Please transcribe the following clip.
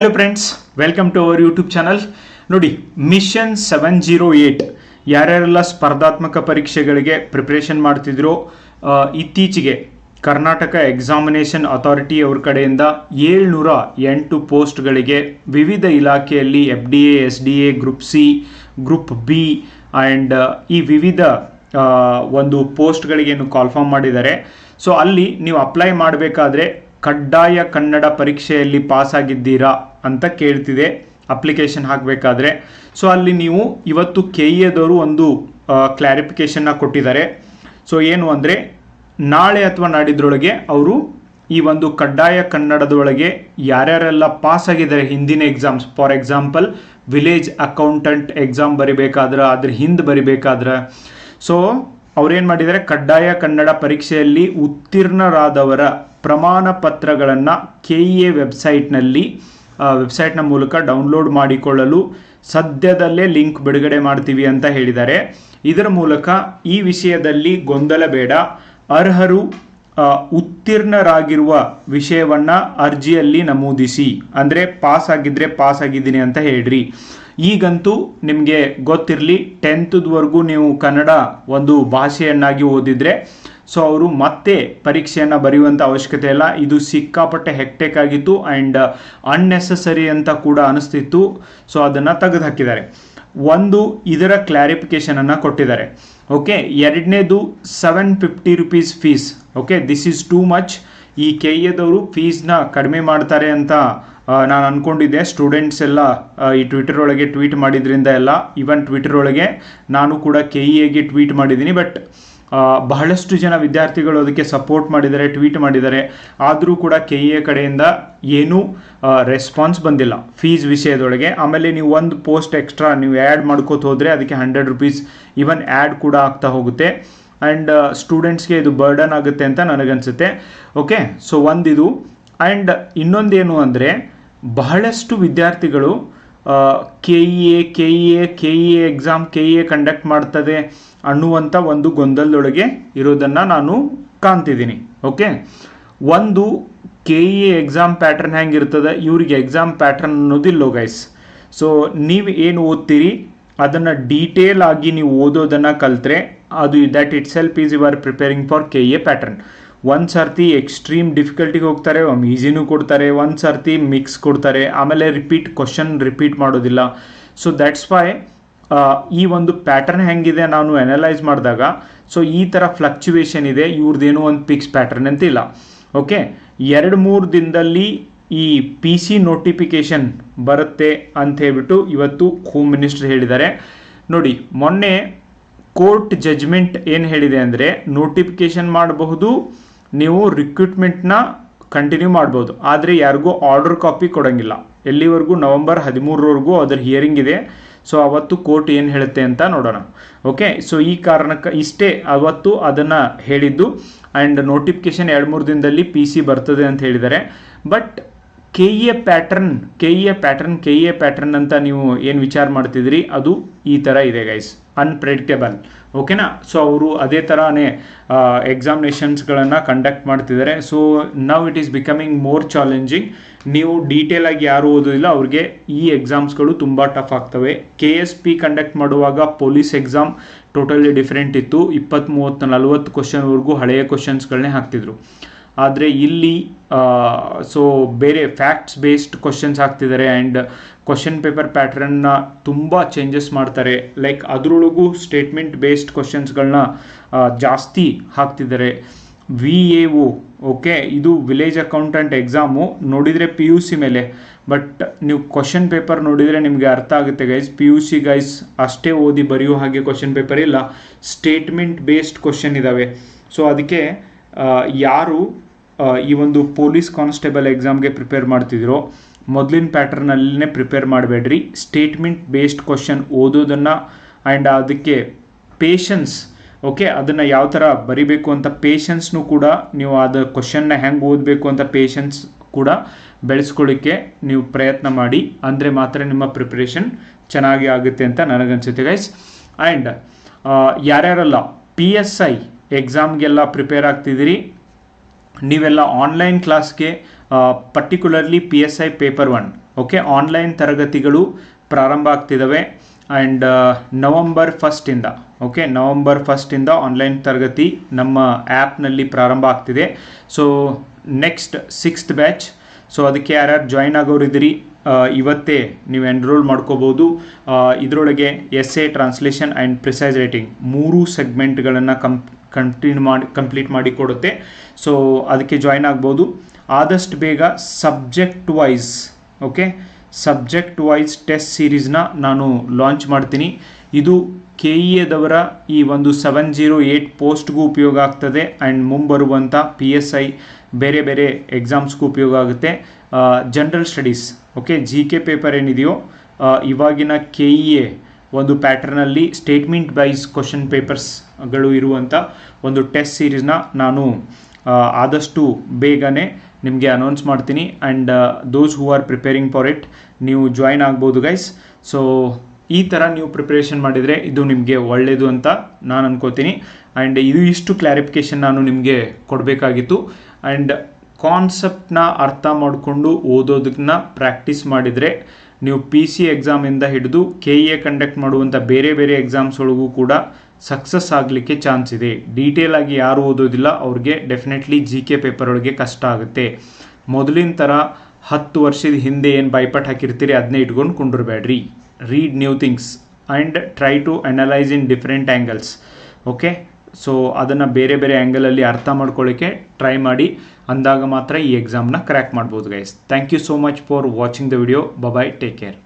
Hello friends welcome to our YouTube channel ನೋಡಿ mission seven zero eight ಯಾರ್ಯಾರೆಲ್ಲ ಸ್ಪರ್ಧಾತ್ಮಕ ಪರೀಕ್ಷೆಗಳಿಗೆ ಪ್ರಿಪ್ರೇಷನ್ ಮಾಡ್ತಿದ್ರು ಇತ್ತೀಚೆಗೆ ಕರ್ನಾಟಕ ಎಕ್ಸಾಮಿನೇಷನ್ ಅಥಾರಿಟಿ ಅವ್ರ ಕಡೆಯಿಂದ ಏಳ್ನೂರ ಎಂಟು ಪೋಸ್ಟ್ಗಳಿಗೆ ವಿವಿಧ ಇಲಾಖೆಯಲ್ಲಿ F D A S D A group C group B and ಈ ವಿವಿಧ ಒಂದು ಪೋಸ್ಟ್ಗಳಿಗೆ ಏನು ಕಾಲ್ಫಾರ್ಮ್ ಮಾಡಿದ್ದಾರೆ. ಸೊ ಅಲ್ಲಿ ನೀವು ಅಪ್ಲೈ ಮಾಡಬೇಕಾದ್ರೆ ಕಡ್ಡಾಯ ಕನ್ನಡ ಪರೀಕ್ಷೆಯಲ್ಲಿ ಪಾಸ್ ಆಗಿದ್ದೀರಾ ಅಂತ ಕೇಳ್ತಿದೆ. ಅಪ್ಲಿಕೇಶನ್ ಹಾಕಬೇಕಾದ್ರೆ. ಸೊ ಅಲ್ಲಿ ನೀವು ಇವತ್ತು ಕೆ ಎದವರು ಒಂದು ಕ್ಲಾರಿಫಿಕೇಷನ್ನ ಕೊಟ್ಟಿದ್ದಾರೆ. ಸೊ ಏನು ಅಂದರೆ, ನಾಳೆ ಅಥವಾ ನಾಡಿದ್ರೊಳಗೆ ಅವರು ಈ ಒಂದು ಕಡ್ಡಾಯ ಕನ್ನಡದೊಳಗೆ ಯಾರ್ಯಾರೆಲ್ಲ ಪಾಸ್ ಆಗಿದ್ದಾರೆ ಹಿಂದಿನ exams for example village accountant exam ಬರಿಬೇಕಾದ್ರೆ, ಅದ್ರ ಹಿಂದೆ ಬರಿಬೇಕಾದ್ರೆ. ಸೊ ಅವ್ರೇನು ಮಾಡಿದ್ದಾರೆ? ಕಡ್ಡಾಯ ಕನ್ನಡ ಪರೀಕ್ಷೆಯಲ್ಲಿ ಉತ್ತೀರ್ಣರಾದವರ ಪ್ರಮಾಣ ಪತ್ರಗಳನ್ನು ಕೆ ಎ ವೆಬ್ಸೈಟ್ನಲ್ಲಿ ವೆಬ್ಸೈಟ್ನ ಮೂಲಕ ಡೌನ್ಲೋಡ್ ಮಾಡಿಕೊಳ್ಳಲು ಸದ್ಯದಲ್ಲೇ ಲಿಂಕ್ ಬಿಡುಗಡೆ ಮಾಡ್ತೀವಿ ಅಂತ ಹೇಳಿದ್ದಾರೆ. ಇದರ ಮೂಲಕ ಈ ವಿಷಯದಲ್ಲಿ ಗೊಂದಲ ಬೇಡ. ಅರ್ಹರು ಉತ್ತೀರ್ಣರಾಗಿರುವ ವಿಷಯವನ್ನು ಅರ್ಜಿಯಲ್ಲಿ ನಮೂದಿಸಿ. ಅಂದರೆ ಪಾಸ್ ಆಗಿದ್ದರೆ ಪಾಸ್ ಆಗಿದ್ದೀನಿ ಅಂತ ಹೇಳ್ರಿ. ಈಗಂತೂ ನಿಮಗೆ ಗೊತ್ತಿರಲಿ ಟೆಂತ್ವರೆಗೂ ನೀವು ಕನ್ನಡ ಒಂದು ಭಾಷೆಯನ್ನಾಗಿ ಓದಿದ್ರೆ ಸೊ ಅವರು ಮತ್ತೆ ಪರೀಕ್ಷೆಯನ್ನು ಬರೆಯುವಂಥ ಅವಶ್ಯಕತೆ ಇಲ್ಲ. ಇದು ಸಿಕ್ಕಾಪಟ್ಟೆ ಹೆಕ್ಟೆಕ್ ಆಗಿತ್ತು ಆ್ಯಂಡ್ ಅನ್ನೆಸಸರಿ ಅಂತ ಕೂಡ ಅನಿಸ್ತಿತ್ತು. ಸೊ ಅದನ್ನು ತೆಗೆದು ಹಾಕಿದ್ದಾರೆ. ಒಂದು, ಇದರ ಕ್ಲಾರಿಫಿಕೇಶನ್ ಅನ್ನು ಕೊಟ್ಟಿದ್ದಾರೆ. ಓಕೆ ಎರಡನೇದು seven fifty rupees fees okay this is too much ಈ ಕೆ ಎದವರು ಫೀಸ್ನ ಕಡಿಮೆ ಮಾಡ್ತಾರೆ ಅಂತ ನಾನು ಅಂದ್ಕೊಂಡಿದ್ದೆ ಸ್ಟೂಡೆಂಟ್ಸ್ ಎಲ್ಲ ಈ ಟ್ವಿಟರ್ ಒಳಗೆ ಟ್ವೀಟ್ ಮಾಡಿದ್ರಿಂದ ಎಲ್ಲ ಈವನ್ ಟ್ವಿಟರ್ ಒಳಗೆ ನಾನು ಕೂಡ ಕೆ ಇ ಟ್ವೀಟ್ ಮಾಡಿದ್ದೀನಿ. ಬಟ್ ಬಹಳಷ್ಟು ಜನ ವಿದ್ಯಾರ್ಥಿಗಳು ಅದಕ್ಕೆ ಸಪೋರ್ಟ್ ಮಾಡಿದ್ದಾರೆ, ಟ್ವೀಟ್ ಮಾಡಿದ್ದಾರೆ. ಆದರೂ ಕೂಡ ಕೆ ಎ ಕಡೆಯಿಂದ ಏನೂ ರೆಸ್ಪಾನ್ಸ್ ಬಂದಿಲ್ಲ ಫೀಸ್ ವಿಷಯದೊಳಗೆ. ಆಮೇಲೆ ನೀವು ಒಂದು ಪೋಸ್ಟ್ ಎಕ್ಸ್ಟ್ರಾ ನೀವು ಆ್ಯಡ್ ಮಾಡ್ಕೋತ ಹೋದರೆ ಅದಕ್ಕೆ ಹಂಡ್ರೆಡ್ ರುಪೀಸ್ ಈವನ್ ಆ್ಯಡ್ ಕೂಡ ಆಗ್ತಾ ಹೋಗುತ್ತೆ. ಆ್ಯಂಡ್ ಸ್ಟೂಡೆಂಟ್ಸ್ಗೆ ಇದು ಬರ್ಡನ್ ಆಗುತ್ತೆ ಅಂತ ನನಗನ್ಸುತ್ತೆ. Okay so ಒಂದಿದು. ಆ್ಯಂಡ್ ಇನ್ನೊಂದೇನು ಅಂದರೆ, ಬಹಳಷ್ಟು ವಿದ್ಯಾರ್ಥಿಗಳು K E A K E A K E A exam K E A conduct ಮಾಡ್ತದೆ ಅನ್ನುವಂಥ ಒಂದು ಗೊಂದಲದೊಳಗೆ ಇರೋದನ್ನು ನಾನು ಕಾಣ್ತಿದ್ದೀನಿ ಓಕೆ ಒಂದು K E A exam pattern ಹೆಂಗಿರ್ತದೆ, ಇವರಿಗೆ ಎಕ್ಸಾಮ್ ಪ್ಯಾಟರ್ನ್ ಅನ್ನೋದಿಲ್ಲ ಗೈಸ್ ಸೊ ನೀವು ಏನು ಓದ್ತೀರಿ, ಅದನ್ನು ಡೀಟೇಲ್ ಆಗಿ ನೀವು ಓದೋದನ್ನು ಕಲಿತ್ರೆ ಅದು that itself is you are preparing for K A pattern ಒಂದು ಸರ್ತಿ ಎಕ್ಸ್ಟ್ರೀಮ್ ಡಿಫಿಕಲ್ಟಿಗೆ ಹೋಗ್ತಾರೆ ಒಮ್ಮೆ ಈಸಿನೂ ಕೊಡ್ತಾರೆ. ಒಂದು ಸರ್ತಿ ಮಿಕ್ಸ್ ಕೊಡ್ತಾರೆ. ಆಮೇಲೆ ರಿಪೀಟ್ ಕ್ವಶನ್ ರಿಪೀಟ್ ಮಾಡೋದಿಲ್ಲ. ಸೊ ದ್ಯಾಟ್ಸ್ ವೈ ಈ ಒಂದು ಪ್ಯಾಟರ್ನ್ ಹೆಂಗಿದೆ ನಾನು ಅನಲೈಸ್ ಮಾಡಿದಾಗ ಸೊ ಈ ಥರ ಫ್ಲಕ್ಚುವೇಷನ್ ಇದೆ. ಇವ್ರದ್ದೇನೋ ಒಂದು ಪಿಕ್ಸ್ ಪ್ಯಾಟರ್ನ್ ಅಂತಿಲ್ಲ. ಓಕೆ ಎರಡು ಮೂರು ದಿನದಲ್ಲಿ ಈ ಪಿ ಸಿ ನೋಟಿಫಿಕೇಶನ್ ಬರುತ್ತೆ ಅಂತ ಹೇಳ್ಬಿಟ್ಟು ಇವತ್ತು ಹೋಮ್ ಮಿನಿಸ್ಟರ್ ಹೇಳಿದ್ದಾರೆ. ನೋಡಿ, ಮೊನ್ನೆ ಕೋರ್ಟ್ ಜಜ್ಮೆಂಟ್ ಏನು ಹೇಳಿದೆ ಅಂದರೆ ನೋಟಿಫಿಕೇಶನ್ ಮಾಡಬಹುದು ನೀವು ರಿಕ್ರೂಟ್ಮೆಂಟ್ನ ಕಂಟಿನ್ಯೂ ಮಾಡ್ಬೋದು. ಆದರೆ ಯಾರಿಗೂ ಆರ್ಡರ್ ಕಾಪಿ ಕೊಡೋಂಗಿಲ್ಲ. ಎಲ್ಲಿವರೆಗೂ? ನವೆಂಬರ್ ಹದಿಮೂರರವರೆಗೂ ಅದರ ಹಿಯರಿಂಗ್ ಇದೆ. ಸೊ ಅವತ್ತು ಕೋರ್ಟ್ ಏನು ಹೇಳುತ್ತೆ ಅಂತ ನೋಡೋಣ. ಓಕೆ ಸೊ ಈ ಕಾರಣಕ್ಕೆ, ಇಷ್ಟೇ ಅವತ್ತು ಅದನ್ನು ಹೇಳಿದ್ದು. ಆ್ಯಂಡ್ ನೋಟಿಫಿಕೇಶನ್ ಎರಡು ಮೂರು ದಿನದಲ್ಲಿ ಪಿ ಸಿ ಬರ್ತದೆ ಅಂತ ಹೇಳಿದ್ದಾರೆ. But K A pattern K A pattern K A pattern ಅಂತ ನೀವು ಏನು ವಿಚಾರ ಮಾಡ್ತಿದ್ರಿ, ಅದು ಈ ಥರ ಇದೆ ಗೈಸ್ ಅನ್ಪ್ರೆಡಿಕ್ಟೇಬಲ್ ಓಕೆನಾ ಸೊ ಅವರು ಅದೇ ಥರನೇ ಎಕ್ಸಾಮಿನೇಷನ್ಸ್ಗಳನ್ನು ಕಂಡಕ್ಟ್ ಮಾಡ್ತಿದ್ದಾರೆ. So now it is becoming more challenging ನೀವು ಡೀಟೇಲ್ ಆಗಿ ಯಾರು ಓದೋದಿಲ್ಲ, ಅವ್ರಿಗೆ ಈ ಎಕ್ಸಾಮ್ಸ್ಗಳು ತುಂಬ ಟಫ್ ಆಗ್ತವೆ. ಕೆ ಎಸ್ ಪಿ ಕಂಡಕ್ಟ್ ಮಾಡುವಾಗ ಪೊಲೀಸ್ ಎಕ್ಸಾಮ್ ಟೋಟಲಿ ಡಿಫ್ರೆಂಟ್ ಇತ್ತು. ಇಪ್ಪತ್ತ್ ಮೂವತ್ತು ನಲವತ್ತು ಕ್ವಶನ್ವರೆಗೂ ಹಳೆಯ ಕ್ವಶನ್ಸ್ಗಳನ್ನೇ ಹಾಕ್ತಿದ್ರು. ಆದರೆ ಇಲ್ಲಿ ಸೊ ಬೇರೆ ಫ್ಯಾಕ್ಟ್ಸ್ ಬೇಸ್ಡ್ ಕ್ವಶನ್ಸ್ ಹಾಕ್ತಿದ್ದಾರೆ ಆ್ಯಂಡ್ ಕ್ವಶನ್ ಪೇಪರ್ ಪ್ಯಾಟ್ರನ್ನ ತುಂಬ ಚೇಂಜಸ್ ಮಾಡ್ತಾರೆ. ಲೈಕ್ ಅದರೊಳಗೂ ಸ್ಟೇಟ್ಮೆಂಟ್ ಬೇಸ್ಡ್ ಕ್ವಶನ್ಸ್ಗಳನ್ನ ಜಾಸ್ತಿ ಹಾಕ್ತಿದ್ದಾರೆ ವಿ ಎ ಒ ಓಕೆ ಇದು ವಿಲೇಜ್ ಅಕೌಂಟೆಂಟ್ ಎಕ್ಸಾಮು ನೋಡಿದರೆ ಪಿ ಯು ಸಿ ಮೇಲೆ. ಬಟ್ ನೀವು ಕ್ವಶನ್ ಪೇಪರ್ ನೋಡಿದರೆ ನಿಮಗೆ ಅರ್ಥ ಆಗುತ್ತೆ guys P U C guys ಅಷ್ಟೇ ಓದಿ ಬರೆಯೋ ಹಾಗೆ ಕ್ವಶನ್ ಪೇಪರ್ ಇಲ್ಲ. ಸ್ಟೇಟ್ಮೆಂಟ್ ಬೇಸ್ಡ್ ಕ್ವಶನ್ ಇದ್ದಾವೆ ಸೊ ಅದಕ್ಕೆ ಯಾರು ಈ ಒಂದು ಪೊಲೀಸ್ ಕಾನ್ಸ್ಟೇಬಲ್ ಎಕ್ಸಾಮ್ಗೆ ಪ್ರಿಪೇರ್ ಮಾಡ್ತಿದ್ದೀರೋ ಮೊದಲಿನ ಪ್ಯಾಟರ್ನಲ್ಲೇ ಪ್ರಿಪೇರ್ ಮಾಡಬೇಡ್ರಿ. ಸ್ಟೇಟ್ಮೆಂಟ್ ಬೇಸ್ಡ್ ಕ್ವಶನ್ ಓದೋದನ್ನು ಆ್ಯಂಡ್ ಅದಕ್ಕೆ ಪೇಷನ್ಸ್, ಓಕೆ, ಅದನ್ನು ಯಾವ ಥರ ಬರಿಬೇಕು ಅಂತ ಪೇಷನ್ಸ್ನು ಕೂಡ ನೀವು ಅದು ಕ್ವಶನ್ನ ಹೆಂಗೆ ಓದಬೇಕು ಅಂತ ಪೇಷನ್ಸ್ ಕೂಡ ಬೆಳೆಸ್ಕೊಳ್ಳಿಕ್ಕೆ ನೀವು ಪ್ರಯತ್ನ ಮಾಡಿ. ಅಂದರೆ ಮಾತ್ರ ನಿಮ್ಮ ಪ್ರಿಪ್ರೇಷನ್ ಚೆನ್ನಾಗಿ ಆಗುತ್ತೆ ಅಂತ ನನಗನ್ಸುತ್ತೆ ಗೈಸ್. ಆ್ಯಂಡ್ ಯಾರ್ಯಾರಲ್ಲ ಪಿ ಎಸ್ ಐ ಎಕ್ಸಾಮ್ಗೆಲ್ಲ ಪ್ರಿಪೇರ್ ಆಗ್ತಿದ್ದೀರಿ ನೀವೆಲ್ಲ ಆನ್ಲೈನ್ ಕ್ಲಾಸ್ಗೆ particularly P S I paper one okay online ತರಗತಿಗಳು ಪ್ರಾರಂಭ ಆಗ್ತಿದ್ದಾವೆ ಆ್ಯಂಡ್ ನವಂಬರ್ ಫಸ್ಟಿಂದ ಓಕೆ ನವಂಬರ್ ಫಸ್ಟಿಂದ ಆನ್ಲೈನ್ ತರಗತಿ ನಮ್ಮ ಆ್ಯಪ್ನಲ್ಲಿ ಪ್ರಾರಂಭ ಆಗ್ತಿದೆ. So next sixth batch so ಅದಕ್ಕೆ ಯಾರ್ಯಾರು ಜಾಯ್ನ್ ಆಗೋರಿದ್ದೀರಿ ಇವತ್ತೇ ನೀವು ಎನ್ರೋಲ್ ಮಾಡ್ಕೋಬೋದು. ಇದರೊಳಗೆ S A translation and precise writing ಮೂರು ಸೆಗ್ಮೆಂಟ್ಗಳನ್ನು ಕಂ ಕಂಟಿನ್ಯೂ ಮಾಡಿ ಕಂಪ್ಲೀಟ್ ಮಾಡಿ ಕೊಡುತ್ತೆ. ಸೊ ಅದಕ್ಕೆ ಜಾಯ್ನ್ ಆಗ್ಬೋದು. ಆದಷ್ಟು ಬೇಗ subject wise okay subject wise test ಸೀರೀಸ್ನ ನಾನು ಲಾಂಚ್ ಮಾಡ್ತೀನಿ. ಇದು ಕೆ ಇ ಎದವರ ಈ ಒಂದು ಸೆವೆನ್ ಜೀರೋ ಏಯ್ಟ್ ಪೋಸ್ಟ್ಗೂ ಉಪಯೋಗ ಆಗ್ತದೆ ಆ್ಯಂಡ್ ಮುಂಬರುವಂಥ ಪಿ ಎಸ್ ಐ ಬೇರೆ ಬೇರೆ ಎಕ್ಸಾಮ್ಸ್ಗೂ ಉಪಯೋಗ ಆಗುತ್ತೆ. General studies okay G K paper ಏನಿದೆಯೋ ಇವಾಗಿನ ಕೆ ಇ ಎ ಒಂದು ಪ್ಯಾಟರ್ನಲ್ಲಿ ಸ್ಟೇಟ್ಮೆಂಟ್ ವೈಸ್ ಕ್ವಶನ್ ಪೇಪರ್ಸ್ಗಳು ಇರುವಂಥ ಒಂದು ಟೆಸ್ಟ್ ಸೀರೀಸ್ನ ನಾನು ಆದಷ್ಟು ಬೇಗನೆ ನಿಮಗೆ ಅನೌನ್ಸ್ ಮಾಡ್ತೀನಿ. And those who are preparing for it ನೀವು ಜಾಯಿನ್ ಆಗ್ಬೋದು ಗೈಸ್ ಸೊ ಈ ಥರ ನೀವು ಪ್ರಿಪ್ರೇಷನ್ ಮಾಡಿದರೆ ಇದು ನಿಮಗೆ ಒಳ್ಳೆಯದು ಅಂತ ನಾನು ಅನ್ಕೋತೀನಿ. ಆ್ಯಂಡ್ ಇದು ಇಷ್ಟು ಕ್ಲಾರಿಫಿಕೇಷನ್ ನಾನು ನಿಮಗೆ ಕೊಡಬೇಕಾಗಿತ್ತು. ಆ್ಯಂಡ್ ಕಾನ್ಸೆಪ್ಟನ್ನ ಅರ್ಥ ಮಾಡಿಕೊಂಡು ಓದೋದನ್ನ ಪ್ರಾಕ್ಟೀಸ್ ಮಾಡಿದರೆ ನೀವು ಪಿ ಸಿ ಎಕ್ಸಾಮಿಂದ ಹಿಡಿದು ಕೆ ಇ ಎ ಕಂಡಕ್ಟ್ ಮಾಡುವಂಥ ಬೇರೆ ಬೇರೆ ಎಕ್ಸಾಮ್ಸ್ ಒಳಗೂ ಕೂಡ ಸಕ್ಸಸ್ ಆಗಲಿಕ್ಕೆ ಚಾನ್ಸ್ ಇದೆ. ಡೀಟೇಲ್ ಆಗಿ ಯಾರು ಓದೋದಿಲ್ಲ, ಅವ್ರಿಗೆ ಡೆಫಿನೆಟ್ಲಿ ಜಿ ಕೆ ಪೇಪರ್ ಒಳಗೆ ಕಷ್ಟ ಆಗುತ್ತೆ. ಮೊದಲಿನ ಥರ ಹತ್ತು ವರ್ಷದ ಹಿಂದೆ ಏನು ಬೈಪಾಟ್ ಹಾಕಿರ್ತೀರಿ ಅದನ್ನೇ ಇಟ್ಕೊಂಡು ಕುಂಡಿರ್ಬೇಡ್ರಿ. Read new things and try to analyse in different angles okay so ಅದನ್ನು ಬೇರೆ ಬೇರೆ ಆ್ಯಂಗಲಲ್ಲಿ ಅರ್ಥ ಮಾಡ್ಕೊಳ್ಳಿಕ್ಕೆ ಟ್ರೈ ಮಾಡಿ. ಅಂದಾಗ ಮಾತ್ರ ಈ ಎಕ್ಸಾಮ್ನ ಕ್ರ್ಯಾಕ್ ಮಾಡ್ಬೋದು guys thank you so much for watching the video bye bye take care